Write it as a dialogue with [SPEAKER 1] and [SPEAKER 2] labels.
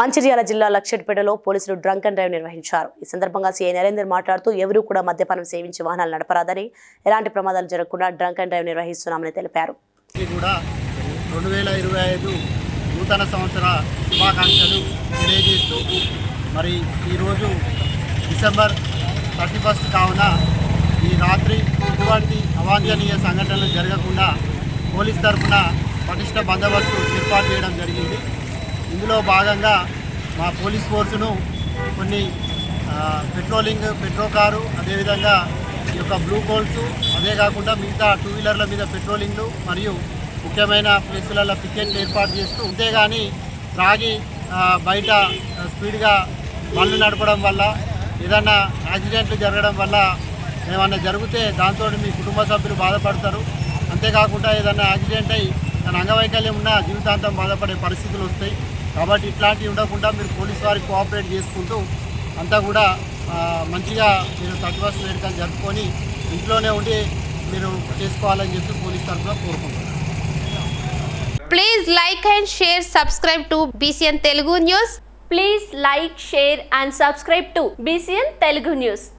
[SPEAKER 1] మంచిర్యాల జిల్లా లక్షెట్పేటలో పోలీసులు drunk and drive నిర్వహించారు. ఈ సందర్భంగా సీఐ నరేందర్ మాట్లాడుతూ ఎవరూ కూడా మద్యపానం సేవించి వాహనాలు నడపరాదని ఎలాంటి ప్రమాదాలు జరగకుండా డ్రంక్ అండ్ డ్రైవ్ నిర్వహిస్తున్నామని తెలిపారు.
[SPEAKER 2] కూడా రెండు వేల ఇరవై ఐదు నూతన సంవత్సర శుభాకాంక్షలు తెలియజేస్తూ మరి ఈరోజు డిసెంబర్ థర్టీ ఫస్ట్ కావున ఈ రాత్రి ఎటువంటి అవాంఛనీయ సంఘటనలు జరగకుండా పోలీస్ తరఫున పటిష్ట బందోబస్తు ఏర్పాటు చేయడం జరిగింది. ఇందులో భాగంగా మా పోలీస్ ఫోర్సును కొన్ని పెట్రోలింగ్ పెట్రో కారు అదేవిధంగా ఈ యొక్క బ్లూ కోల్స్ అదే కాకుండా మిగతా టూ వీలర్ల మీద పెట్రోలింగ్లు మరియు ముఖ్యమైన ప్లేసులలో పికెట్లు ఏర్పాటు చేస్తూ అంతేగాని త్రాగి బయట స్పీడ్గా బండ్లు నడపడం వల్ల ఏదన్నా యాక్సిడెంట్లు జరగడం వల్ల ఏమన్నా జరిగితే దాంతో మీ కుటుంబ సభ్యులు బాధపడతారు. అంతేకాకుండా ఏదైనా యాక్సిడెంట్ అయ్యి తన అంగవైకల్యం ఉన్న జీవితాంతం బాధపడే పరిస్థితులు వస్తాయి. కాబట్టి ఇట్లాంటివి ఉండకుండా మీరు పోలీస్ వారికి కోఆపరేట్ చేసుకుంటూ అంతా కూడా మంచిగా మీరు తట్టువస్ వేడుకలు జరుపుకొని ఇంట్లోనే ఉండి మీరు చేసుకోవాలని చెప్పి పోలీస్ తరఫున కోరుకుంటున్నాను.
[SPEAKER 3] Please like and share subscribe to BCN Telugu news
[SPEAKER 4] please like share and subscribe to BCN Telugu news